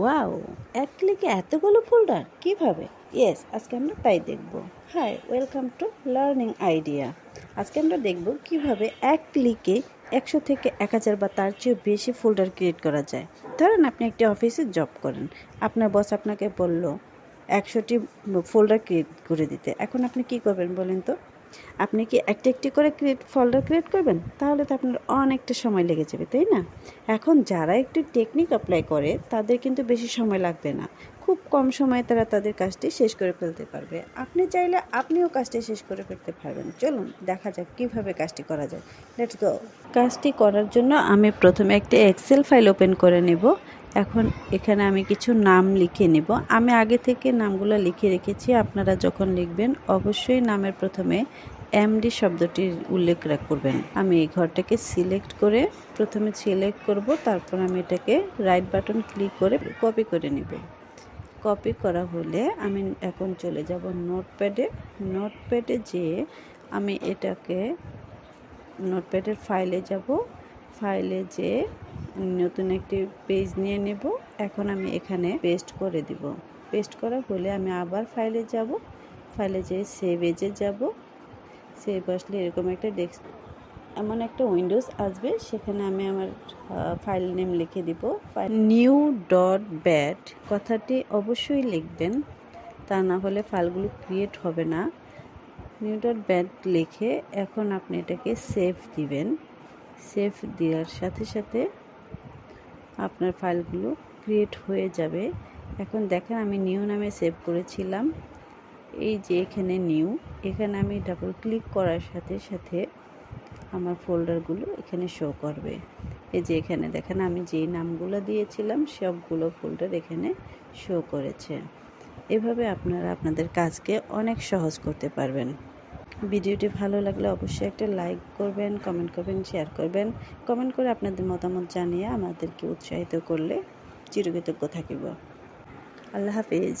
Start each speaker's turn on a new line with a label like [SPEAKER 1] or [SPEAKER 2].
[SPEAKER 1] Wow এক ক্লিকে এতগুলো folder কীভাবে? ইয়েস আজকে আমরা তাই দেখব। Hi welcome to learning idea আজকে আমরা দেখব কীভাবে এক ক্লিকে একশো থেকে এক হাজার বা তার চেয়েও বেশি ফোল্ডার ক্রিয়েট করা যায়। ধরেন আপনি একটি অফিসে জব করেন। আপনার বস আপনাকে বলল, একশোটি ফোল্ডার ক্রিয়েট করে দিতে। এখন আপনি কি করবেন বলেন তো? আপনি কি একটি একটি করে ক্রিয়েট ফোল্ডার ক্রিয়েট করবেন? তাহলে তো আপনার অনেকটা সময় লেগে যাবে, তাই না? এখন যারা একটু টেকনিক অ্যাপ্লাই করে, তাদের কিন্তু বেশি সময় লাগবে না। খুব কম সময়ে তারা তাদের কাজটি শেষ করে ফেলতে পারবে। আপনি চাইলে আপনিও কাজটি শেষ করে ফেলতে পারবেন। চলুন, দেখা যাক কীভাবে কাজটি করা যায়। লেটস গো কাজটি করার জন্য আমি প্রথমে একটি এক্সেল ফাইল ওপেন করে নেব। এখন এখানে আমি কিছু নাম লিখে নেব। আমি আগে থেকে নামগুলো লিখে রেখেছি, আপনারা যখন লিখবেন অবশ্যই নামের প্রথমে এমডি শব্দটির উল্লেখ করবেন। আমি এই ঘরটাকে সিলেক্ট করে প্রথমে সিলেক্ট করব, তারপর আমি এটাকে রাইট বাটন ক্লিক করে কপি করে নেব। কপি করা হলে আমি এখন চলে যাব নোটপ্যাডে নোটপ্যাডে যেয়ে আমি এটাকে নোটপ্যাডের ফাইলে যাব। ফাইলে যেয়ে নতুন একটি পেজ নিয়ে নেব। এখন আমি এখানে পেস্ট করে দিব। পেস্ট করা হলে আমি আবার ফাইলে যাব। ফাইলে যেয়ে সেভ এজে যাব। সেভ আসলে এরকম একটা ডেস্ক এমন একটা উইন্ডোজ আসবে। সেখানে আমি আমার ফাইল নেম লিখে দিব। নিউ ডট ব্যাট কথাটি অবশ্যই লিখবেন। তা না হলে ফাইলগুলো ক্রিয়েট হবে না। নিউ ডট ব্যাট লিখে এখন আপনি এটাকে সেভ দিবেন। সেভ দেওয়ার সাথে সাথে আপনার ফাইলগুলো ক্রিয়েট হয়ে যাবে। এখন দেখেন আমি নিউ নামে সেভ করেছিলাম। এই যে এখানে নিউ, এখানে আমি ডাবল ক্লিক করার সাথে সাথে আমার ফোল্ডারগুলো এখানে শো করবে। এই যে এখানে দেখেন আমি যেই নামগুলো দিয়েছিলাম, সবগুলো ফোল্ডার এখানে শো করেছে। এভাবে আপনারা আপনাদের কাজকে অনেক সহজ করতে পারবেন। ভিডিওটি ভালো লাগলে অবশ্যই একটা লাইক করবেন কমেন্ট করবেন শেয়ার করবেন। কমেন্ট করে আপনাদের মতামত জানিয়ে আমাদেরকে উৎসাহিত করলে চিরকৃতজ্ঞ থাকিব। আল্লাহ হাফিজ।